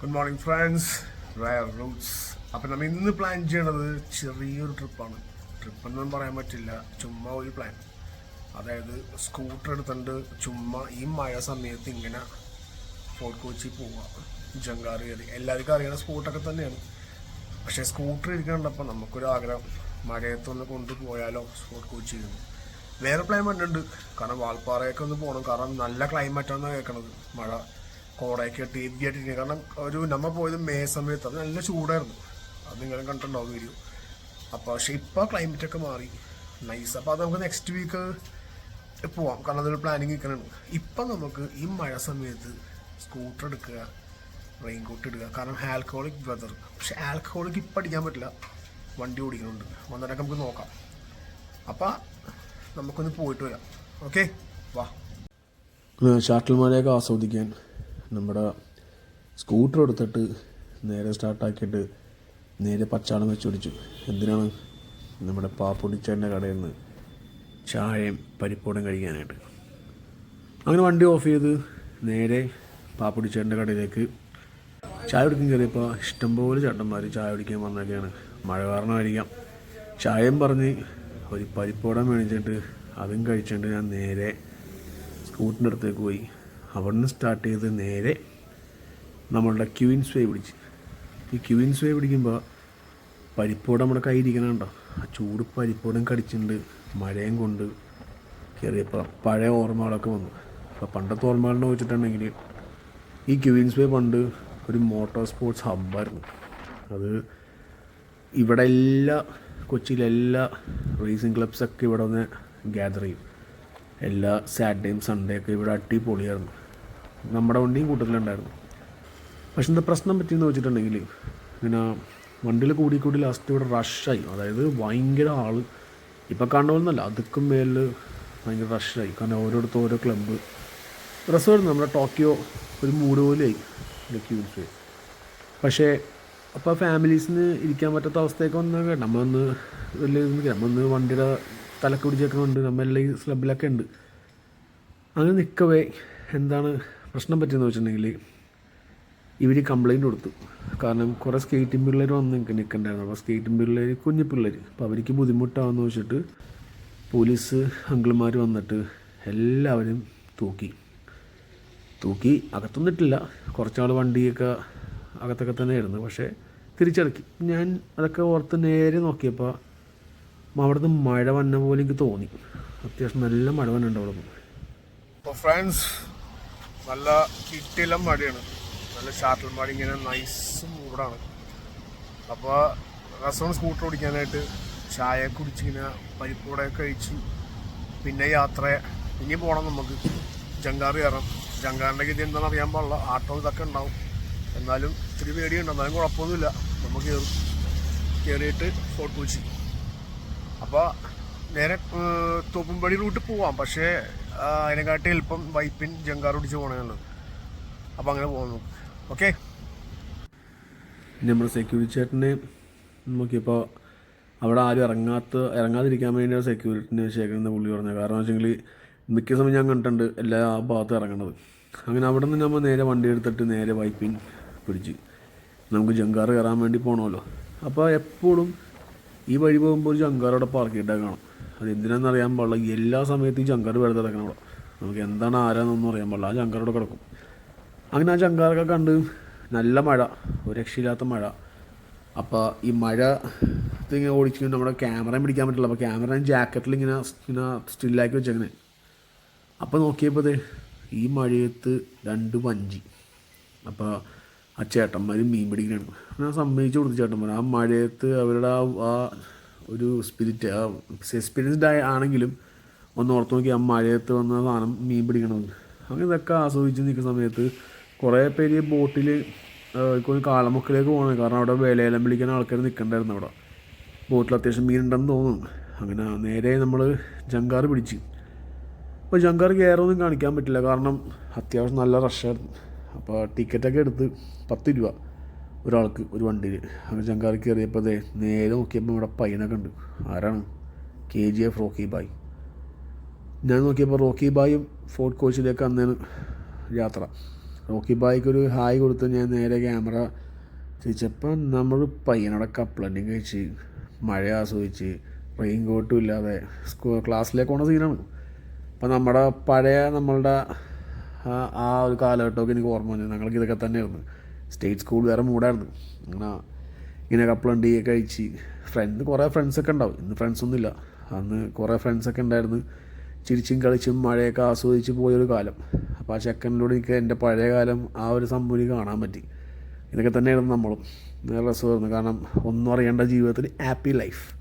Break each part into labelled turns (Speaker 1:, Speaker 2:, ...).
Speaker 1: Good morning friends rare roots അപ്പം നമ്മൾ ഇന്ന് പ്ലാൻ ചെയ്യണത് ചെറിയൊരു ട്രിപ്പാണ് ട്രിപ്പ് എന്നൊന്നും പറയാൻ പറ്റില്ല. ചുമ്മാ ഒരു പ്ലാൻ അതായത് സ്കൂട്ടർ എടുത്തുകൊണ്ട് ചുമ്മാ ഈ മഴ സമയത്ത് ഇങ്ങനെ ഫോർട്ട് കൊച്ചി പോവുക ജങ്കാർ കയറി. എല്ലാവർക്കും അറിയണ സ്കൂട്ടറൊക്കെ തന്നെയാണ്. പക്ഷേ സ്കൂട്ടർ ഇരിക്കണ്ടപ്പോൾ നമുക്കൊരു ആഗ്രഹം. മഴയത്തൊന്ന് കൊണ്ടുപോയാലോ സ്പോർട്ട് കൊച്ചി നിന്ന് വേറെ പ്ലാൻ കണ്ടിട്ടുണ്ട് കാരണം വാൽപ്പാറയൊക്കെ ഒന്ന് പോകണം കാരണം നല്ല ക്ലൈമറ്റാണ് കേൾക്കണത് മഴ കോടയൊക്കെ ഇട്ട് കാരണം ഒരു നമ്മൾ പോയത് മേ സമയത്ത് അത് നല്ല ചൂടായിരുന്നു. അത് നിങ്ങളും കണ്ടിട്ടുണ്ടാവും വീഡിയോ അപ്പോൾ പക്ഷേ ഇപ്പോൾ ക്ലൈമറ്റൊക്കെ മാറി. നൈസ് അപ്പോൾ അത് നമുക്ക് നെക്സ്റ്റ് വീക്ക് പോവാം. കാരണം അതൊരു പ്ലാനിങ് നിൽക്കണുണ്ട് ഇപ്പം നമുക്ക് ഈ മഴ സമയത്ത് സ്കൂട്ടർ എടുക്കുക റെയിൻ കോട്ട് ഇടുക. കാരണം ആൽക്കഹോളിക് വെതർ പക്ഷെ ആൽക്കഹോളിക് ഇപ്പം അടിക്കാൻ പറ്റില്ല. വണ്ടി ഓടിക്കുന്നുണ്ട് വന്നിട്ടൊക്കെ നമുക്ക് നോക്കാം. അപ്പം നമുക്കൊന്ന് പോയിട്ട് വരാം. ഓക്കെ വാ.
Speaker 2: ഷാട്ടിൽ മഴയൊക്കെ ആസ്വദിക്കാൻ. നമ്മുടെ സ്കൂട്ടർ എടുത്തിട്ട് നേരെ സ്റ്റാർട്ടാക്കിയിട്ട് നേരെ പച്ചാളം വെച്ച് പിടിച്ചു. എന്തിനാണ് നമ്മുടെ പാപ്പൊടിച്ചേന്റെ കടയിൽ നിന്ന് ചായയും പരിപ്പോടും കഴിക്കാനായിട്ട്? അങ്ങനെ വണ്ടി ഓഫ് ചെയ്ത് നേരെ പാപ്പൊടിച്ചേന്റെ കടയിലേക്ക് ചായ കുടിക്കാൻ കയറിയപ്പോൾ ഇഷ്ടംപോലെ ചേട്ടന്മാർ ചായ കുടിക്കാൻ വന്നൊക്കെയാണ്. മഴ കാരണമായിരിക്കാം. ചായയും പറഞ്ഞ് ഒരു പരിപ്പോടം മേടിച്ചിട്ട് അതും കഴിച്ചിട്ട് ഞാൻ നേരെ സ്കൂട്ടിന്റെ അടുത്തേക്ക് പോയി. അവിടുന്ന് സ്റ്റാർട്ട് ചെയ്ത് നേരെ നമ്മളുടെ ക്യൂൻസ് വേ പിടിച്ച്. ഈ ക്യൂൻസ് വേ പിടിക്കുമ്പോൾ പരിപ്പോട് നമ്മുടെ കയ്യിരിക്കണം കേട്ടോ ആ ചൂട് പരിപ്പോടും കടിച്ചിട്ടുണ്ട് മഴയും കൊണ്ട് കയറിയപ്പോൾ പഴയ ഓർമ്മകളൊക്കെ വന്നു. അപ്പോൾ പണ്ടത്തെ ഓർമ്മകളെന്ന് വെച്ചിട്ടുണ്ടെങ്കിൽ ഈ ക്യൂൻസ് വേ പണ്ട് ഒരു മോട്ടോർ സ്പോർട്സ് ഹബ്ബായിരുന്നു അത് ഇവിടെ എല്ലാ കൊച്ചിയിലെല്ലാ റേസിംഗ് ക്ലബ്സൊക്കെ ഇവിടെ വന്ന് ഗ്യാദർ ചെയ്യും. എല്ലാ സാറ്റർഡേയും സൺഡേ ഒക്കെ ഇവിടെ അടിപൊളിയായിരുന്നു. നമ്മുടെ വണ്ടിയും കൂട്ടത്തിലുണ്ടായിരുന്നു. പക്ഷെ എന്താ പ്രശ്നം പറ്റിയെന്ന് വെച്ചിട്ടുണ്ടെങ്കിൽ ഇങ്ങനെ വണ്ടിയിൽ കൂടി കൂടി ലാസ്റ്റ് ഇവിടെ റഷായി അതായത് ഭയങ്കര ആൾ ഇപ്പം കാണുന്നല്ല അതുക്കും മേലിൽ ഭയങ്കര റഷായി കാരണം ഓരോരുത്തർ ഓരോ ക്ലബ്ബ് രസമായിരുന്നു നമ്മുടെ ടോക്കിയോ ഒരു മൂട് പോലെയായി. ക്യൂസ് പക്ഷേ അപ്പോൾ ഫാമിലീസിന് ഇരിക്കാൻ പറ്റാത്ത അവസ്ഥയൊക്കെ വന്നാൽ കേട്ടോ. നമ്മ ഒന്ന് വലിയ നമ്മളൊന്ന് വണ്ടിയുടെ തലക്ക് ഉണ്ട് നമ്മളെല്ലാം ഈ സ്ലബിലൊക്കെ ഉണ്ട്. അങ്ങനെ നിൽക്കവേ എന്താണ് പ്രശ്നം പറ്റിയെന്ന് വെച്ചിട്ടുണ്ടെങ്കിൽ ഇവർ കംപ്ലയിന്റ് കൊടുത്തു. കാരണം കുറേ സ്കേറ്റിംഗ് പിള്ളേർ വന്ന് എനിക്ക് നിൽക്കണ്ടായിരുന്നു അപ്പോൾ സ്കേറ്റിംഗ് പിള്ളേർ കുഞ്ഞു പിള്ളേർ അപ്പോൾ അവർക്ക് ബുദ്ധിമുട്ടാകുമെന്ന് വെച്ചിട്ട് പോലീസ് അങ്കിൾമാർ വന്നിട്ട് എല്ലാവരും തൂക്കി. തൂക്കി അകത്തൊന്നിട്ടില്ല. കുറച്ചാൾ വണ്ടിയൊക്കെ അകത്തൊക്കെ തന്നെ ആയിരുന്നു പക്ഷേ തിരിച്ചടക്കി. ഞാൻ അതൊക്കെ ഓർത്ത് നേരെ നോക്കിയപ്പോൾ അവിടുന്ന് മഴ വന്ന പോലെ എനിക്ക് തോന്നി. അത്യാവശ്യം നല്ല മഴ വന്നുണ്ട് അവിടെ.
Speaker 1: അപ്പോൾ ഫ്രണ്ട്സ് നല്ല കിട്ടിയില്ല മഴയാണ് നല്ല ഷാട്ടിൽ മഴ ഇങ്ങനെ നൈസ് മൂടാണ് അപ്പോൾ രസമാണ് സ്കൂട്ടർ ഓടിക്കാനായിട്ട്. ചായ കുടിച്ചിങ്ങനെ പരിപ്പൂടെ കഴിച്ചു പിന്നെ യാത്ര. ഇനി പോകണം നമുക്ക്. ജങ്കാർ കയറാം. ജങ്കാറിന്റെ ഗതി എന്താണെന്ന് അറിയാൻ പാടില്ല. ആട്ടോ ഇതൊക്കെ ഉണ്ടാവും. എന്നാലും ഇത്തിരി പേടിയുണ്ട്. എന്നാലും കുഴപ്പമൊന്നുമില്ല. നമുക്ക് കയറും. കയറിയിട്ട് ഫോർട്ട് കൊച്ചി അപ്പോൾ നേരെ തോപ്പുംപടി റൂട്ട് പോവാം. പക്ഷേ അതിനെക്കാട്ടി എളുപ്പം വൈപ്പിൻ ജങ്കാർ പിടിച്ച് പോകണമല്ലോ അപ്പോൾ അങ്ങനെ പോകുന്നു ഓക്കെ?
Speaker 2: നമ്മുടെ സെക്യൂരിറ്റി ചേട്ടനെ നോക്കിയപ്പോൾ അവിടെ ആരും ഇറങ്ങാത്ത ഇറങ്ങാതിരിക്കാൻ വേണ്ടി സെക്യൂരിറ്റിനെ ശേഖരിക്കുന്ന പുള്ളി പറഞ്ഞത്. കാരണം വെച്ചെങ്കിൽ മിക്ക സമയം ഞാൻ കണ്ടിട്ടുണ്ട് എല്ലാ ഭാഗത്ത് ഇറങ്ങണത്. അങ്ങനെ അവിടെ നിന്ന് നമ്മൾ നേരെ വണ്ടി എടുത്തിട്ട് നേരെ വൈപ്പിൻ പിടിച്ച്. നമുക്ക് ജങ്കാർ കയറാൻ വേണ്ടി പോകണമല്ലോ അപ്പോൾ എപ്പോഴും ഈ വഴി പോകുമ്പോൾ ഒരു ജങ്കാർ അവിടെ പാർക്ക് ചെയ്തിട്ടേ കാണാം. അത് എന്തിനാണെന്ന് അറിയാൻ പാടില്ല. എല്ലാ സമയത്തും ഈ ജങ്കാർ വെറുതെ കിടക്കണം അവിടെ. നമുക്ക് എന്താണ് ആരാന്നൊന്നും അറിയാൻ പാടില്ല. ആ അവിടെ കിടക്കും. അങ്ങനെ ആ ചങ്കാറൊക്കെ കണ്ട് നല്ല മഴ ഒരു രക്ഷയില്ലാത്ത മഴ. അപ്പോൾ ഈ മഴ ഇങ്ങനെ ഓടിച്ചിട്ട് നമ്മുടെ ക്യാമറയും പിടിക്കാൻ പറ്റില്ല. അപ്പോൾ ക്യാമറ ജാക്കറ്റിൽ ഇങ്ങനെ ഇങ്ങനെ സ്റ്റില്ലാക്കി വെച്ചേക്കണേ. അപ്പോൾ നോക്കിയപ്പോൾ ഈ മഴയത്ത് രണ്ട് വഞ്ചി. അപ്പോൾ ആ ചേട്ടന്മാർ മീൻ പിടിക്കണാണ് ഞാൻ സമ്മതിച്ചു കൊടുത്തു ചേട്ടന്മാർ ആ മഴയത്ത് അവരുടെ ആ ഒരു സ്പിരിറ്റ് എക്സ്പീരിയൻസ്ഡ് ആയ ആണെങ്കിലും ഒന്ന് ഓർത്ത് നോക്കി ആ മഴയത്ത് വന്ന സാധനം മീൻ പിടിക്കണമെന്ന് അങ്ങനെ ഇതൊക്കെ ആസ്വദിച്ച് നിൽക്കുന്ന സമയത്ത് കുറേ പേര് ബോട്ടിൽ ഇപ്പോൾ കാളമുക്കിലേക്ക് പോകണം കാരണം അവിടെ വേലയിലം വിളിക്കാൻ ആൾക്കാർ നിൽക്കണ്ടായിരുന്നു അവിടെ. ബോട്ടിൽ അത്യാവശ്യം മീൻ ഉണ്ടെന്ന് തോന്നുന്നു. അങ്ങനെ നേരെ നമ്മൾ ജങ്കാർ പിടിച്ച്. അപ്പോൾ ജങ്കാർ കയറൊന്നും കാണിക്കാൻ പറ്റില്ല. കാരണം അത്യാവശ്യം നല്ല റഷായിരുന്നു അപ്പോൾ ടിക്കറ്റൊക്കെ എടുത്ത് പത്ത് രൂപ. ഒരാൾക്ക് ഒരു വണ്ടിയിൽ. അങ്ങനെ ചങ്കാറി കയറിയപ്പോൾ അതെ നേരെ നോക്കിയപ്പോൾ ഇവിടെ പയ്യനൊക്കെ ഉണ്ട്. ആരാണ്? K G F Rocky Bhai. ഞാൻ നോക്കിയപ്പോൾ റോക്കി ബായും ഫോർട്ട് കോച്ചിലേക്ക് അന്നേന് യാത്ര. റോക്കി ബായിക്ക് ഒരു ഹായ് കൊടുത്ത് ഞാൻ നേരെ ക്യാമറ തിരിച്ചപ്പോൾ നമ്മൾ പയ്യനോടെ കപ്ലന്റിങ് കഴിച്ച് മഴ ആസ്വദിച്ച് റെയിൻ കോട്ടും ഇല്ലാതെ സ്കൂൾ ക്ലാസ്സിലേക്ക് പോണ സീനാണ്. അപ്പം നമ്മുടെ പഴയ നമ്മളുടെ ആ ഒരു കാലഘട്ടമൊക്കെ എനിക്ക് ഓർമ്മ വന്നു. ഞങ്ങൾക്ക് ഇതൊക്കെ തന്നെയായിരുന്നു. സ്റ്റേറ്റ് സ്കൂൾ വേറെ മൂടായിരുന്നു. അങ്ങനെ ഇങ്ങനെ കപ്പലണ്ടി കഴിച്ച്. ഫ്രണ്ട് കുറേ ഫ്രണ്ട്സൊക്കെ ഉണ്ടാവും. ഇന്ന് ഫ്രണ്ട്സൊന്നുമില്ല അന്ന് കുറേ ഫ്രണ്ട്സൊക്കെ ഉണ്ടായിരുന്നു. ചിരിച്ചും കളിച്ചും മഴയൊക്കെ ആസ്വദിച്ച് പോയൊരു കാലം. അപ്പോൾ ആ ചെക്കനിലൂടെ എനിക്ക് എന്റെ പഴയ കാലം ആ ഒരു സംഭവം കാണാൻ പറ്റി. ഇതൊക്കെ തന്നെയായിരുന്നു നമ്മളും. നല്ല രസമായിരുന്നു. കാരണം ഒന്നും അറിയേണ്ട ജീവിതത്തിൽ ഹാപ്പി ലൈഫ്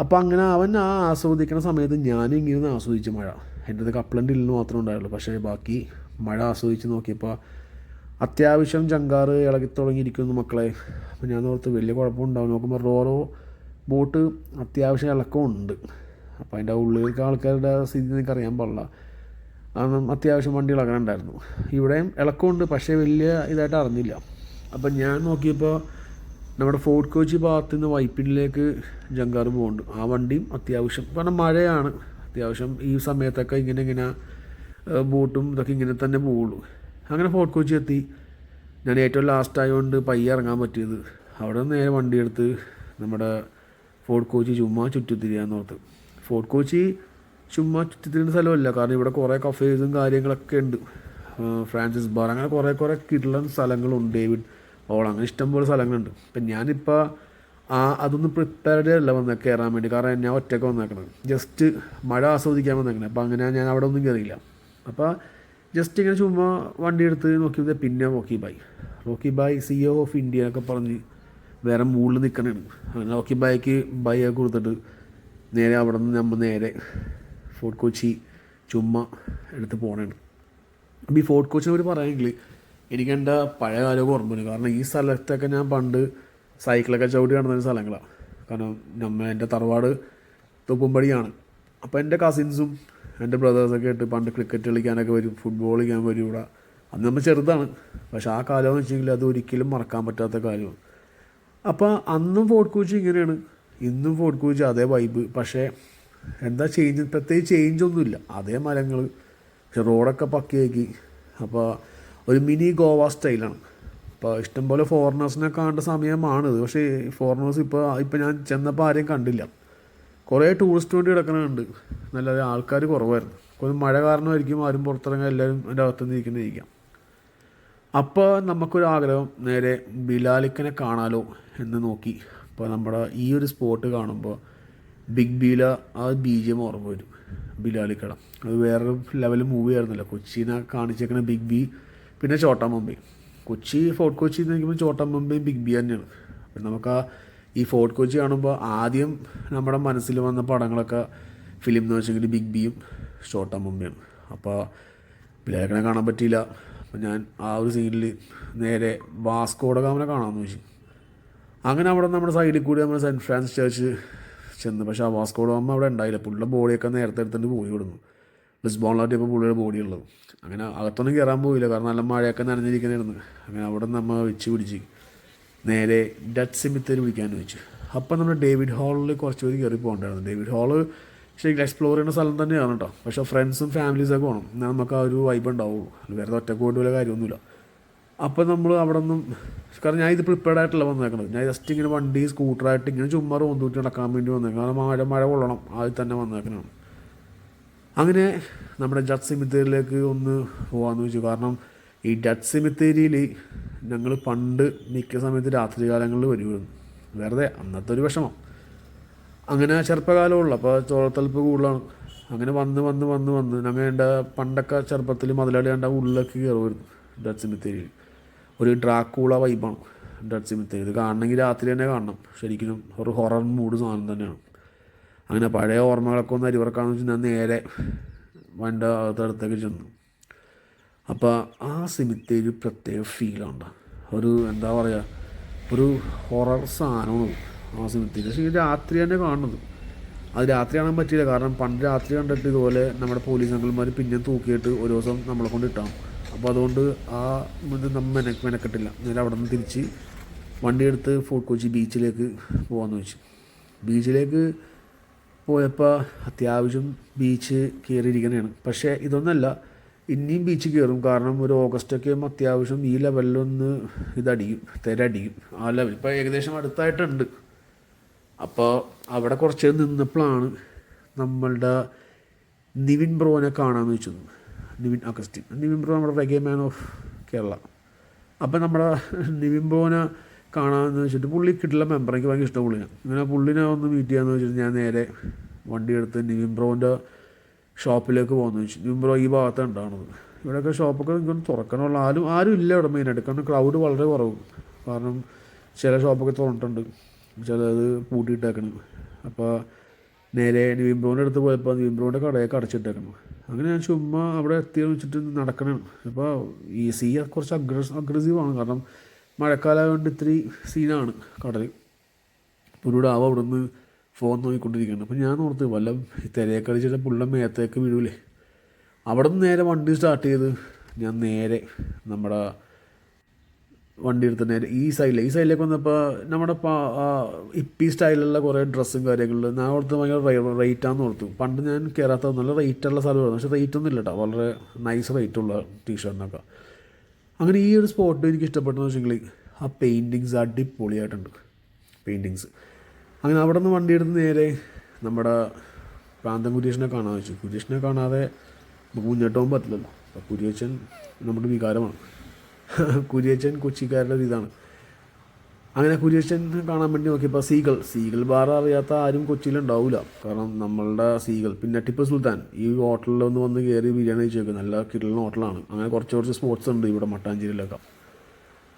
Speaker 2: അപ്പോൾ അങ്ങനെ അവൻ ആ ആസ്വദിക്കുന്ന സമയത്ത് ഞാനും ഇങ്ങനെ ആസ്വദിച്ചു മഴ. എന്റെ അത് കപ്ലന്റെ ഇല്ലെന്ന് മാത്രമേ ഉണ്ടായുള്ളൂ. പക്ഷേ ബാക്കി മഴ ആസ്വദിച്ച് നോക്കിയപ്പോൾ അത്യാവശ്യം ചങ്കാറ് ഇളകി തുടങ്ങിയിരിക്കുന്നു മക്കളെ. അപ്പോൾ ഞാൻ ഓർത്ത് വലിയ കുഴപ്പമുണ്ടാവും നോക്കുമ്പോൾ റോറോ ബോട്ട് അത്യാവശ്യം ഇളക്കമുണ്ട്. അപ്പോൾ അതിന്റെ ഉള്ളിലേക്ക് ആൾക്കാരുടെ സ്ഥിതി എനിക്ക് അറിയാൻ പാടില്ല. കാരണം അത്യാവശ്യം വണ്ടി ഉണ്ടായിരുന്നു ഇവിടെയും ഇളക്കമുണ്ട് പക്ഷേ വലിയ ഇതായിട്ട് അറിഞ്ഞില്ല. അപ്പം ഞാൻ നോക്കിയപ്പോൾ നമ്മുടെ ഫോർട്ട് കോച്ചി ഭാഗത്ത് നിന്ന് വൈപ്പിനിലേക്ക് ജങ്കാറ് പോകുന്നുണ്ട് ആ വണ്ടിയും അത്യാവശ്യം കാരണം മഴയാണ്. അത്യാവശ്യം ഈ സമയത്തൊക്കെ ഇങ്ങനെ ഇങ്ങനെ ബോട്ടും ഇതൊക്കെ ഇങ്ങനെ തന്നെ പോവുള്ളൂ. അങ്ങനെ ഫോർട്ട് കൊച്ചി എത്തി. ഞാൻ ഏറ്റവും ലാസ്റ്റ് ആയതുകൊണ്ട് പയ്യെ ഇറങ്ങാൻ പറ്റിയത്. അവിടെ നിന്ന് നേരെ വണ്ടി എടുത്ത് നമ്മുടെ ഫോർട്ട് കൊച്ചി ചുമ്മാ ചുറ്റിത്തിരിയാന്ന് ഓർത്ത്. ഫോർട്ട് കൊച്ചി ചുമ്മാ ചുറ്റിത്തിരിയുന്ന സ്ഥലമല്ല. കാരണം ഇവിടെ കുറേ കഫേസും കാര്യങ്ങളൊക്കെ ഉണ്ട്. ഫ്രാൻസിസ് ബാർ അങ്ങനെ കുറേ കുറേ കിടലൻ സ്ഥലങ്ങളുണ്ട് ഡേവിഡ് ഓൾ അങ്ങനെ ഇഷ്ടംപോലെ സ്ഥലങ്ങളുണ്ട്. ഇപ്പം ഞാനിപ്പോൾ ആ അതൊന്നും പ്രിപ്പയർഡ് അല്ല വന്ന് കയറാൻ വേണ്ടി. കാരണം ഞാൻ ഒറ്റയ്ക്ക് വന്നേക്കണത്. ജസ്റ്റ് മഴ ആസ്വദിക്കാൻ വന്നേക്കണത് അപ്പോൾ അങ്ങനെ ഞാൻ അവിടെ ഒന്നും കയറിയില്ല അപ്പോൾ ജസ്റ്റ് ഇങ്ങനെ ചുമ്മാ വണ്ടി എടുത്ത് നോക്കിയത് പിന്നെ Rocky Bhai Rocky Bhai C O of India എന്നൊക്കെ പറഞ്ഞ് വേറെ മുകളിൽ നിൽക്കണതാണ് അങ്ങനെ റോക്കി ബായ്ക്ക് ബൈ ഒക്കെ കൊടുത്തിട്ട് നേരെ അവിടെ നിന്ന് നമ്മൾ നേരെ ഫോർട്ട് കൊച്ചി ചുമ്മാ എടുത്ത് പോകണേണ് അപ്പോൾ ഈ ഫോർട്ട് കൊച്ചിനെ പറ്റി പറയുമെങ്കിൽ എനിക്ക് എന്റെ പഴയ കാലമൊക്കെ ഓർമ്മ വരും കാരണം ഈ സ്ഥലത്തൊക്കെ ഞാൻ പണ്ട് സൈക്കിളൊക്കെ ചവിട്ടി നടന്ന സ്ഥലങ്ങളാണ്. കാരണം നമ്മ എന്റെ തറവാട് തൊപ്പുംപടിയാണ്. അപ്പോൾ എന്റെ കസിൻസും എന്റെ ബ്രദേഴ്സൊക്കെ ആയിട്ട് പണ്ട് ക്രിക്കറ്റ് കളിക്കാനൊക്കെ വരും ഫുട്ബോൾ കളിക്കാൻ വരും ഇവിടെ. അന്ന് നമ്മൾ ചെറുതാണ്. പക്ഷെ ആ കാലം എന്ന് വെച്ചെങ്കിൽ അത് ഒരിക്കലും മറക്കാൻ പറ്റാത്ത കാര്യമാണ് അപ്പോൾ അന്നും ഫോർട്ട് കോച്ച് ഇങ്ങനെയാണ്. ഇന്നും ഫോർട്ട് കോച്ച് അതേ വൈബ് പക്ഷേ എന്താ ചേഞ്ച് പ്രത്യേകിച്ച് ചേഞ്ച് ഒന്നുമില്ല. അതേ മരങ്ങൾ പക്ഷെ റോഡൊക്കെ പക്കയാക്കി. അപ്പോൾ ഒരു മിനി ഗോവ സ്റ്റൈലാണ് അപ്പോൾ ഇഷ്ടംപോലെ ഫോറിനേഴ്സിനെ കാണേണ്ട സമയമാണിത് പക്ഷേ ഫോറിനേഴ്സ് ഇപ്പോൾ ഇപ്പോൾ ഞാൻ ചെന്നപ്പോൾ ആരെയും കണ്ടില്ല. കുറേ ടൂറിസ്റ്റ് വണ്ടി കിടക്കണുണ്ട്. നല്ല ആൾക്കാർ കുറവായിരുന്നു. കുറച്ച് മഴ കാരണമായിരിക്കും ആരും പുറത്തിറങ്ങാൻ എല്ലാവരും എന്റെ അകത്തുനിന്ന് ഇരിക്കുന്നതായിരിക്കാം അപ്പോൾ നമുക്കൊരാഗ്രഹം നേരെ ബിലാലിക്കനെ കാണാലോ എന്ന് നോക്കി. അപ്പോൾ നമ്മുടെ ഈ ഒരു സ്പോട്ട് കാണുമ്പോൾ ബിഗ് ബീല ആ ബി ജി എം ഓർമ്മ വരും ബിലാലിക്കട. അത് വേറൊരു ലെവൽ മൂവി ആയിരുന്നല്ലോ. കൊച്ചിനെ കാണിച്ചേക്കണ ബിഗ് ബി പിന്നെ ചോട്ടാമ്പേയും കൊച്ചി ഫോർട്ട് കൊച്ചി എന്ന് നോക്കുമ്പോൾ ചോട്ടാ മുംബൈ ബിഗ് ബി തന്നെയാണ്. അപ്പം നമുക്ക് ആ ഈ ഫോർട്ട് കൊച്ചി കാണുമ്പോൾ ആദ്യം നമ്മുടെ മനസ്സിൽ വന്ന പടങ്ങളൊക്കെ ഫിലിം എന്ന് വെച്ചെങ്കിൽ ബിഗ് ബിയും ഷോർട്ട് മുംബൈയാണ് അപ്പോൾ ബിലാലിക്കനെ കാണാൻ പറ്റിയില്ല. അപ്പം ഞാൻ ആ ഒരു സീനിൽ നേരെ വാസ്കോഡ ഗാമനെ കാണാമെന്ന് വെച്ചു. അങ്ങനെ അവിടെ നമ്മുടെ സൈഡിൽ കൂടി നമ്മൾ സെന്റ് ഫ്രാൻസ് ചർച്ച് ചെന്ന്. പക്ഷേ ആ വാസ്കോഡ ഗാമ അവിടെ ഉണ്ടായില്ല. പുള്ളിയുടെ ബോഡിയൊക്കെ നേരത്തെ എടുത്തിട്ട് പോയി വിടുന്നു ലിസ്ബോണിലായിട്ട് ഇപ്പോൾ പുള്ളിയുടെ ബോഡി ഉള്ളത്. അങ്ങനെ അകത്തൊന്നും കയറാൻ പോയില്ല. കാരണം നല്ല മഴയൊക്കെ നനഞ്ഞിരിക്കുന്നതായിരുന്നു അങ്ങനെ അവിടെ നമ്മൾ വെച്ച് പിടിച്ച്. നേരെ ഡച്ച് സിമിത്തേരി വിളിക്കാൻ വെച്ചു. അപ്പം നമ്മൾ ഡേവിഡ് ഹാളിൽ കുറച്ച് പേര് കയറി പോകണ്ടായിരുന്നു. ഡേവിഡ് ഹാൾ ശരിക്കും എക്സ്പ്ലോർ ചെയ്യുന്ന സ്ഥലം തന്നെയാണ് കേട്ടോ പക്ഷേ ഫ്രണ്ട്സും ഫാമിലീസൊക്കെ വേണം. നമുക്ക് ആ ഒരു വൈബ് ഉണ്ടാവുള്ളൂ. വേറെ ഒറ്റ പോയിട്ട് കാര്യമൊന്നുമില്ല. അപ്പം നമ്മൾ അവിടെ നിന്നും കാരണം ഞാൻ ഇത് പ്രിപ്പയർഡ് ആയിട്ടല്ല വന്നേക്കണത്. ഞാൻ ജസ്റ്റ് ഇങ്ങനെ വണ്ടി സ്കൂട്ടറായിട്ട് ഇങ്ങനെ ചുമ്മാ റോന്തൂട്ടി നടക്കാൻ വേണ്ടി വന്നേക്കണം കാരണം മഴ മഴ കൊള്ളണം. ആദ്യം തന്നെ വന്നേക്കണം അങ്ങനെ നമ്മുടെ ജഡ് സിമിത്തേരിയിലേക്ക് ഒന്ന് പോകാമെന്ന് വെച്ചു. കാരണം ഈ ഡഡ് സിമിത്തേരിയിൽ ഞങ്ങൾ പണ്ട് മിക്ക സമയത്ത് രാത്രി കാലങ്ങളിൽ വരുമായിരുന്നു വെറുതെ അന്നത്തെ ഒരു വിഷമം. അങ്ങനെ ചെറുപ്പകാലമുള്ളു. അപ്പോൾ ചോളത്തലപ്പ് കൂടുതലാണ്. അങ്ങനെ വന്ന് വന്ന് വന്ന് വന്ന് ഞങ്ങൾ എന്റെ പണ്ടൊക്കെ ചെറുപ്പത്തിൽ മുതലാളി കണ്ട ഉള്ളിലേക്ക് കയറുമായിരുന്നു ഡച്ച് സിമിത്തേരിയിൽ ഒരു ഡ്രാക്കൂള വൈബാണ് ഡച്ച് സിമിത്തേരി ഇത് കാണണമെങ്കിൽ രാത്രി തന്നെ കാണണം. ശരിക്കും ഒരു ഹൊറർ മൂഡ് സാധനം തന്നെയാണ്. അങ്ങനെ പഴയ ഓർമ്മകളൊക്കെ ഒന്ന് അരിവർക്കാണെന്ന് വെച്ചാൽ ഞാൻ നേരെ വണ്ട അകത്തടുത്തേക്ക് ചെന്നു. അപ്പോൾ ആ സിമിത്തേരി പ്രത്യേക ഫീലാണ് ഒരു എന്താ പറയുക ഒരു ഹൊറർ സാധനമാണ് ആ സിമിത്തേരി പക്ഷേ രാത്രി തന്നെ കാണുന്നത്. അത് രാത്രി കാണാൻ പറ്റിയില്ല. കാരണം പണ്ട് രാത്രി കണ്ടിട്ട് ഇതുപോലെ നമ്മുടെ പോലീസ് അങ്കിൾമാർ പിന്നെ തൂക്കിയിട്ട് ഒരു ദിവസം നമ്മളെ കൊണ്ട് ഇട്ടാം. അപ്പോൾ അതുകൊണ്ട് ആ ഇത് നമ്മൾ മെന മെനക്കെട്ടില്ല. നേരെ അവിടെ നിന്ന് തിരിച്ച് വണ്ടി എടുത്ത് ഫോർട്ട് കൊച്ചി ബീച്ചിലേക്ക് പോകാമെന്ന് വെച്ചു. ബീച്ചിലേക്ക് പോയപ്പോൾ അത്യാവശ്യം ബീച്ച് കയറിയിരിക്കുന്നതാണ് പക്ഷേ ഇതൊന്നല്ല ഇനിയും ബീച്ച് കയറും കാരണം ഒരു ഓഗസ്റ്റൊക്കെ ആകുമ്പോൾ അത്യാവശ്യം ഈ ലെവലിലൊന്ന് ഇതടിയും തിരടിയും. ആ ലെവൽ ഇപ്പോൾ ഏകദേശം അടുത്തായിട്ടുണ്ട്. അപ്പോൾ അവിടെ കുറച്ച് നിന്നപ്പോഴാണ് നമ്മളുടെ നിവിൻ ബ്രോനെ കാണാമെന്ന് വെച്ചു നിവിൻ അഗസ്റ്റിൻ. നിവിൻ ബ്രോ നമ്മുടെ റെഗേ മാൻ ഓഫ് കേരള അപ്പം നമ്മുടെ നിവിൻ ബ്രോനെ കാണാമെന്ന് വെച്ചിട്ട് പുള്ളി കിട്ടുള്ള മെമ്പർ എനിക്ക് ഭയങ്കര ഇഷ്ടം പുള്ളിനെ. അങ്ങനെ പുള്ളിനെ ഒന്ന് മീറ്റ് ചെയ്യാമെന്ന് വെച്ചിട്ട് ഞാൻ നേരെ വണ്ടി എടുത്ത് നിവിൻ ബ്രോന്റെ ഷോപ്പിലേക്ക് പോകുന്നു. നിവിൻ ബ്രോ ഈ ഭാഗത്താണ് ഉണ്ടാവുന്നത്. ഇവിടെയൊക്കെ ഷോപ്പൊക്കെ നിങ്ങൾക്ക് തുറക്കണമുള്ള ആരും ആരും ഇല്ല ഇവിടെ മെയിനായിട്ട് കാരണം ക്രൗഡ് വളരെ കുറവ്. കാരണം ചില ഷോപ്പൊക്കെ തുറന്നിട്ടുണ്ട്. ചിലത് പൂട്ടിയിട്ടേക്കണം. അപ്പോൾ നേരെ നിവിംബ്രോന്റെ അടുത്ത് പോയപ്പോൾ നിവിംബ്രോന്റെ കടയൊക്കെ അടച്ചിട്ടേക്കണം. അങ്ങനെ ഞാൻ ചുമ്മാ അവിടെ എത്തിയെന്ന് വെച്ചിട്ട് നടക്കണം അപ്പോൾ ഈ സീ കുറച്ച് അഗ്രസ് അഗ്രസീവാണ് കാരണം മഴക്കാലമായതുകൊണ്ട് ഇത്തിരി സീനാണ് കടൽ ആവ അവിടെ നിന്ന് ഫോൺ നോക്കിക്കൊണ്ടിരിക്കുകയാണ്. അപ്പോൾ ഞാൻ ഓർത്ത് വല്ല തിരയൊക്കെ അടിച്ചിട്ട് പുള്ള മേത്തേക്ക് വീഴൂലേ. അവിടെ നിന്ന് നേരെ വണ്ടി സ്റ്റാർട്ട് ചെയ്ത് ഞാൻ നേരെ നമ്മുടെ വണ്ടി എടുത്ത് നേരെ ഈ സൈഡിൽ ഈ സൈഡിലേക്ക് വന്നപ്പോൾ നമ്മുടെ ഇപ്പി സ്റ്റൈലുള്ള കുറേ ഡ്രസ്സും കാര്യങ്ങളിൽ ഞാൻ ഓർത്ത് ഭയങ്കര റേറ്റാന്ന് ഓർത്തു. പണ്ട് ഞാൻ കയറാത്ത നല്ല റേറ്റുള്ള സ്ഥലമായിരുന്നു. പക്ഷേ റേറ്റ് ഒന്നും ഇല്ല കേട്ടോ വളരെ നൈസ് റേറ്റുള്ള ടീഷർട്ടിനൊക്കെ അങ്ങനെ ഈ ഒരു സ്പോട്ട് എനിക്ക് ഇഷ്ടപ്പെട്ടെന്ന് വെച്ചെങ്കിൽ ആ പെയിന്റിങ്സ് അടിപൊളിയായിട്ടുണ്ട്. പെയിന്റിങ്സ് അങ്ങനെ അവിടെ നിന്ന് വണ്ടി എടുത്ത് നേരെ നമ്മുടെ പ്രാന്തം കുര്യച്ചനെ കാണാൻ വെച്ചു. കുര്യച്ചനെ കാണാതെ നമുക്ക് മുന്നോട്ട് പോകാൻ പറ്റില്ലല്ലോ. അപ്പോൾ കുര്യച്ചൻ നമ്മുടെ വികാരമാണ്. കുര്യച്ചൻ കൊച്ചിക്കാരുടെ ഒരു ഇതാണ് അങ്ങനെ കുര്യച്ചൻ കാണാൻ വേണ്ടി നോക്കിയപ്പോൾ സീകൾ സീകൾ ബാർ അറിയാത്ത ആരും കൊച്ചിയിലുണ്ടാവില്ല കാരണം നമ്മളുടെ സീകൾ പിന്നെ ടിപ്പു സുൽത്താൻ ഈ ഹോട്ടലിൽ ഒന്ന് വന്ന് കയറി ബിരിയാണി കഴിച്ചേക്കും നല്ല കിട്ടുന്ന ഹോട്ടലാണ്. അങ്ങനെ കുറച്ച് കുറച്ച് സ്പോർട്സ് ഉണ്ട് ഇവിടെ മട്ടാഞ്ചേരിയിലൊക്കെ.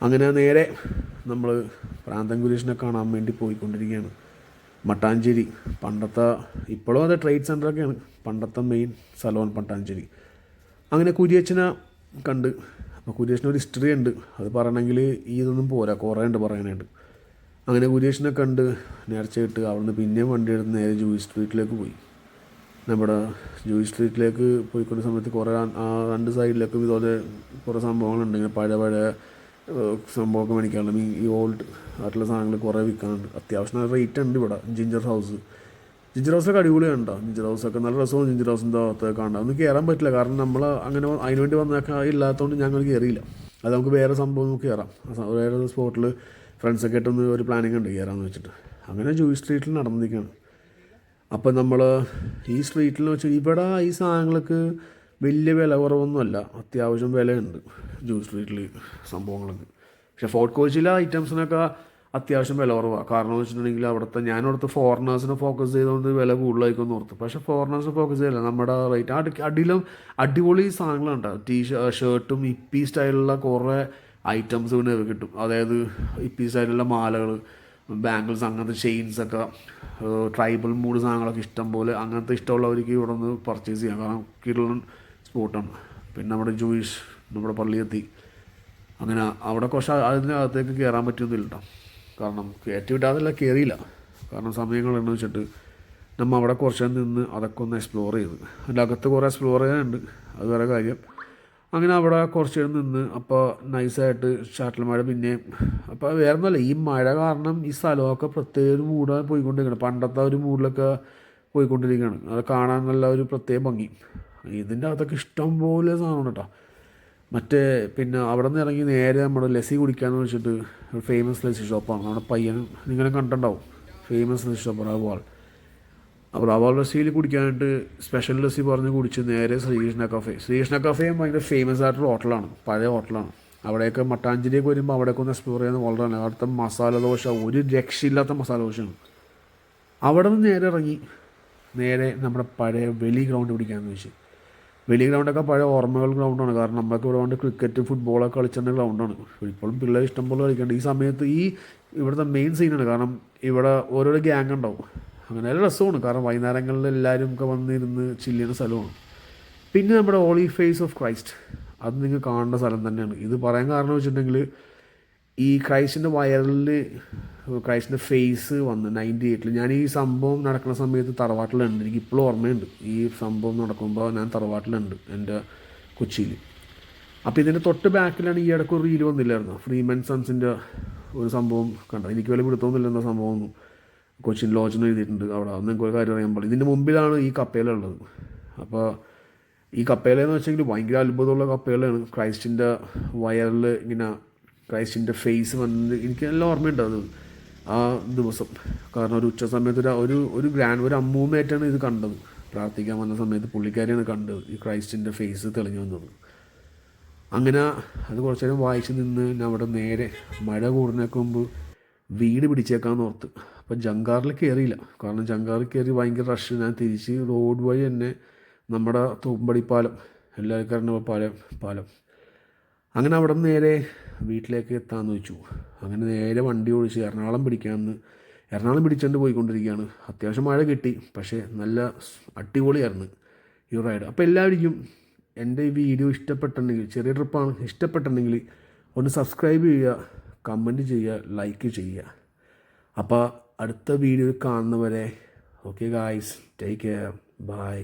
Speaker 2: അങ്ങനെ നേരെ നമ്മൾ പ്രാന്തം കുരീഷിനെ കാണാൻ വേണ്ടി പോയിക്കൊണ്ടിരിക്കുകയാണ്. മട്ടാഞ്ചേരി പണ്ടത്തെ ഇപ്പോഴും അത് ട്രേഡ് സെന്ററൊക്കെയാണ് പണ്ടത്തെ മെയിൻ സ്ഥലമാണ് മട്ടാഞ്ചേരി അങ്ങനെ കുരിയച്ചനെ കണ്ട്. അപ്പോൾ കുരിയച്ചന് ഒരു ഹിസ്റ്ററി ഉണ്ട്. അത് പറയണമെങ്കിൽ ഇതൊന്നും പോരാ. കുറേ ഉണ്ട് പറയാനായിട്ട്. അങ്ങനെ കുരിയച്ചനെ കണ്ട് നേർച്ചയിട്ട് അവിടുന്ന് പിന്നെയും വണ്ടി എടുത്ത് നേരെ ജൂയി സ്ട്രീറ്റിലേക്ക് പോയി. നമ്മുടെ ജൂയി സ്ട്രീറ്റിലേക്ക് പോയിക്കൊണ്ട സമയത്ത് കുറേ ആ- രണ്ട് സൈഡിലൊക്കെ ഇതുപോലെ കുറേ സംഭവങ്ങളുണ്ട്. ഇങ്ങനെ പഴയ പഴയ സംഭവമൊക്കെ മേടിക്കാനുള്ള ഈ ഓൾഡ് ആയിട്ടുള്ള സാധനങ്ങൾ കുറേ വിൽക്കാനുണ്ട് അത്യാവശ്യം നല്ല റേറ്റ് ഉണ്ട് ഇവിടെ. ജിഞ്ചർ ഹൗസ് ജിഞ്ചർ ഹൗസൊക്കെ അടിപൊളിയാണ് കേട്ടോ ജിഞ്ചർ ഹൗസൊക്കെ നല്ല രസമാണ് ജിഞ്ചർ ഹൗസിന്റെ അകത്തൊക്കെ കാണാം ഒന്നും കയറാൻ പറ്റില്ല. കാരണം നമ്മൾ അങ്ങനെ അതിന് വേണ്ടി വന്നൊക്കെ ഇല്ലാത്തതുകൊണ്ട് ഞങ്ങൾ കയറിയില്ല അത് നമുക്ക് വേറെ സംഭവം നമുക്ക് കയറാം വേറെ സ്പോട്ടിൽ ഫ്രണ്ട്സൊക്കെ ആയിട്ടൊന്ന് ഒരു പ്ലാനിങ് ഉണ്ട് കയറാമെന്ന് വെച്ചിട്ട്. അങ്ങനെ ജൂയി സ്ട്രീറ്റിൽ നടന്നിരിക്കുകയാണ് അപ്പം നമ്മൾ ഈ സ്ട്രീറ്റിൽ വെച്ച് ഇവിടെ ഈ സാധനങ്ങൾക്ക് വലിയ വില കുറവൊന്നുമല്ല അത്യാവശ്യം വിലയുണ്ട് ജ്യൂസ് സ്ട്രീറ്റിൽ സംഭവങ്ങളൊക്കെ. പക്ഷേ ഫോർട്ട് കോച്ചിയിലെ ഐറ്റംസിനൊക്കെ അത്യാവശ്യം വില കുറവാണ് കാരണം എന്ന് വെച്ചിട്ടുണ്ടെങ്കിൽ അവിടുത്തെ ഞാൻ അവിടുത്തെ ഫോറിനേഴ്സിനെ ഫോക്കസ് ചെയ്തുകൊണ്ട് വില കൂടുതലായിരിക്കും ഓർത്ത്. പക്ഷേ ഫോറിനേഴ്സിനെ ഫോക്കസ് ചെയ്യില്ല. നമ്മുടെ റേറ്റ് അടി അടിയിലും അടിപൊളി സാധനങ്ങളുണ്ട് ടീ ഷർട്ടും ഇപ്പി സ്റ്റൈലുള്ള കുറേ ഐറ്റംസ് പിന്നെ കിട്ടും. അതായത് ഇപ്പി സ്റ്റൈലുള്ള മാലകൾ ബാംഗിൾസ് അങ്ങനത്തെ ചെയിൻസ് ഒക്കെ ട്രൈബൽ മൂഡ് സാധനങ്ങളൊക്കെ ഇഷ്ടം പോലെ അങ്ങനത്തെ ഇഷ്ടമുള്ളവർക്ക് ഇവിടെ നിന്ന് പർച്ചേസ് ചെയ്യാം. കാരണം കിരളൻ സ്പോട്ടാണ് പിന്നെ നമ്മുടെ ജൂയിസ് നമ്മുടെ പള്ളിയെത്തി. അങ്ങനെ അവിടെ കുറച്ച് അതിനകത്തേക്ക് കയറാൻ പറ്റുന്നില്ല കാരണം കയറ്റി വിടാതല്ല കയറിയില്ല. കാരണം സമയങ്ങളെന്ന് വെച്ചിട്ട് നമ്മൾ അവിടെ കുറച്ച് നിന്ന് അതൊക്കെ ഒന്ന് എക്സ്പ്ലോർ ചെയ്ത്. അതിന്റെ അകത്ത് കുറേ എക്സ്പ്ലോർ ചെയ്യാനുണ്ട്. അത് വേറെ കാര്യം. അങ്ങനെ അവിടെ കുറച്ച് നേരം നിന്ന് അപ്പോൾ നൈസായിട്ട് ഷാട്ടിൽ മഴ പിന്നെ അപ്പോൾ വേറെ ഒന്നുമല്ല ഈ മഴ കാരണം ഈ സ്ഥലമൊക്കെ പ്രത്യേക ഒരു മൂടാൻ പോയിക്കൊണ്ടിരിക്കുകയാണ് പണ്ടത്തെ ഒരു മൂഡിലൊക്കെ പോയിക്കൊണ്ടിരിക്കുകയാണ്. അത് കാണാൻ നല്ല ഒരു പ്രത്യേക ഭംഗി. ഇതിന്റെ അകത്തൊക്കെ ഇഷ്ടം പോലെ സാധനമാണ് കേട്ടോ. മറ്റേ പിന്നെ അവിടെ നിന്ന് ഇറങ്ങി നേരെ നമ്മുടെ ലസ്സി കുടിക്കാന്ന് വെച്ചിട്ട് ഒരു ഫേമസ് ലസ്സി ഷോപ്പാണ് നമ്മുടെ പയ്യൻ നിങ്ങളെ കണ്ടിട്ടുണ്ടാവും. Famous lassi shop Rawal. അപ്പോൾ റവാൾ ലസ്സിയിൽ കുടിക്കാനായിട്ട് സ്പെഷ്യൽ ലസ്സി പറഞ്ഞ് കുടിച്ച് നേരെ ശ്രീകൃഷ്ണ കഫേ ശ്രീകൃഷ്ണ കഫേയും ഭയങ്കര ഫേമസ് ആയിട്ടുള്ള ഹോട്ടലാണ് പഴയ ഹോട്ടലാണ് അവിടെയൊക്കെ മട്ടാഞ്ചേരിയൊക്കെ വരുമ്പോൾ അവിടെയൊക്കെ ഒന്ന് എക്സ്പ്ലോർ ചെയ്യുന്നത് വളരെ അവിടുത്തെ മസാല ദോശ ഒരു രക്ഷയില്ലാത്ത മസാല ദോശയാണ് അവിടെ നിന്ന് നേരെ ഇറങ്ങി നേരെ നമ്മുടെ പഴയ വെലി ഗ്രൗണ്ട് പിടിക്കാമെന്ന് വെച്ച്. വെലി ഗ്രൗണ്ടൊക്കെ പഴയ ഓർമ്മകൾ ഗ്രൗണ്ടാണ്. കാരണം നമ്മളൊക്കെ ഇവിടെ കൊണ്ട് ക്രിക്കറ്റ് ഫുട്ബോളൊക്കെ കളിച്ചിരുന്ന ഗ്രൗണ്ടാണ്. ഇപ്പോഴും പിള്ളേർ ഇഷ്ടം പോലെ കളിക്കുന്നുണ്ട്. ഈ സമയത്ത് ഈ ഇവിടുത്തെ മെയിൻ സീനാണ് കാരണം ഇവിടെ ഓരോരോ ഗ്യാങ് ഉണ്ടാവും. അങ്ങനെ ഒരു രസമാണ്. കാരണം വൈകുന്നേരങ്ങളിൽ എല്ലാവരും ഒക്കെ വന്നിരുന്ന് ചില്ല് ചെയ്യുന്ന സ്ഥലമാണ്. പിന്നെ നമ്മുടെ ഓളി ഫേസ് ഓഫ് ക്രൈസ്റ്റ് അത് നിങ്ങൾ കാണേണ്ട സ്ഥലം തന്നെയാണ്. ഇത് പറയാൻ കാരണം വെച്ചിട്ടുണ്ടെങ്കിൽ ഈ ക്രൈസ്റ്റിന്റെ വയറിൽ ക്രൈസ്റ്റിന്റെ ഫേസ് വന്ന് നയന്റി എയ്റ്റിൽ ഞാൻ ഈ സംഭവം നടക്കുന്ന സമയത്ത് തറവാട്ടിലുണ്ട്. എനിക്ക് ഇപ്പോഴും ഓർമ്മയുണ്ട്. ഈ സംഭവം നടക്കുമ്പോൾ ഞാൻ തറവാട്ടിലുണ്ട് എന്റെ കൊച്ചിയിൽ. അപ്പോൾ ഇതിന്റെ തൊട്ട് ബാക്കിലാണ് ഈ ഇടയ്ക്ക് ഒരു റീൽ വന്നില്ലായിരുന്നു? ഫ്രീമൻ സൺസിന്റെ ഒരു സംഭവം കണ്ടത്. എനിക്ക് വലിയ പിടുത്തമൊന്നുമില്ല എന്താ സംഭവമൊന്നും കൊച്ചിൻ ലോഡ്ജ് എഴുതിയിട്ടുണ്ട്. അവിടെ നിങ്ങൾക്ക് ഒരു കാര്യം അറിയാൻ പാടില്ല. ഇതിന്റെ മുമ്പിലാണ് ഈ കപ്പേലുള്ളത് അപ്പോൾ ഈ കപ്പേലെന്ന് വെച്ചെങ്കിൽ ഭയങ്കര അത്ഭുതമുള്ള കപ്പേളയാണ് ക്രൈസ്റ്റിന്റെ വയറിൽ ഇങ്ങനെ ക്രൈസ്റ്റിന്റെ ഫേസ് വന്നത് എനിക്ക് നല്ല ഓർമ്മയുണ്ട് അത്. ആ ദിവസം. കാരണം ഒരു ഉച്ച സമയത്ത് ഒരു ഒരു ഒരു ഗ്രാൻഡ് ഒരു അമ്മൂമ്മയായിട്ടാണ് ഇത് കണ്ടത്. പ്രാർത്ഥിക്കാൻ വന്ന സമയത്ത് പുള്ളിക്കാരിയാണ് കണ്ടത്. ഈ ക്രൈസ്റ്റിന്റെ ഫേസ് തെളിഞ്ഞു വന്നത്. അങ്ങനെ അത് കുറച്ച് നേരം വായിച്ച് നിന്ന് അവിടെ നേരെ മഴ കൂടുന്നേക്ക് മുമ്പ് വീട് പിടിച്ചേക്കാന്ന് ഓർത്ത്. അപ്പം ജങ്കാറിൽ കയറിയില്ല കാരണം ജങ്കാറിൽ കയറി ഭയങ്കര റഷ് ഞാൻ തിരിച്ച് റോഡ് വഴി തന്നെ നമ്മുടെ തുമ്പടിപ്പാലം എല്ലാവർക്കും എല്ലാവർക്കും പാലം പാലം. അങ്ങനെ അവിടെ നിന്ന് നേരെ വീട്ടിലേക്ക് എത്താമെന്ന് വെച്ചു. അങ്ങനെ നേരെ വണ്ടി ഓടിച്ച് എറണാകുളം പിടിക്കാമെന്ന് എറണാകുളം പിടിച്ചുകൊണ്ട് പോയിക്കൊണ്ടിരിക്കുകയാണ്. അത്യാവശ്യം മഴ കിട്ടി പക്ഷേ നല്ല അടിപൊളിയായിരുന്നു ഈ റൈഡ് അപ്പോൾ എല്ലാവർക്കും എന്റെ ഈ വീഡിയോ ഇഷ്ടപ്പെട്ടിട്ടുണ്ടെങ്കിൽ ചെറിയ ട്രിപ്പാണ് ഇഷ്ടപ്പെട്ടിട്ടുണ്ടെങ്കിൽ ഒന്ന് സബ്സ്ക്രൈബ് ചെയ്യുക കമന്റ് ചെയ്യുക ലൈക്ക് ചെയ്യുക. അപ്പോൾ അടുത്ത വീഡിയോ കാണുന്നവരെ okay guys take care bye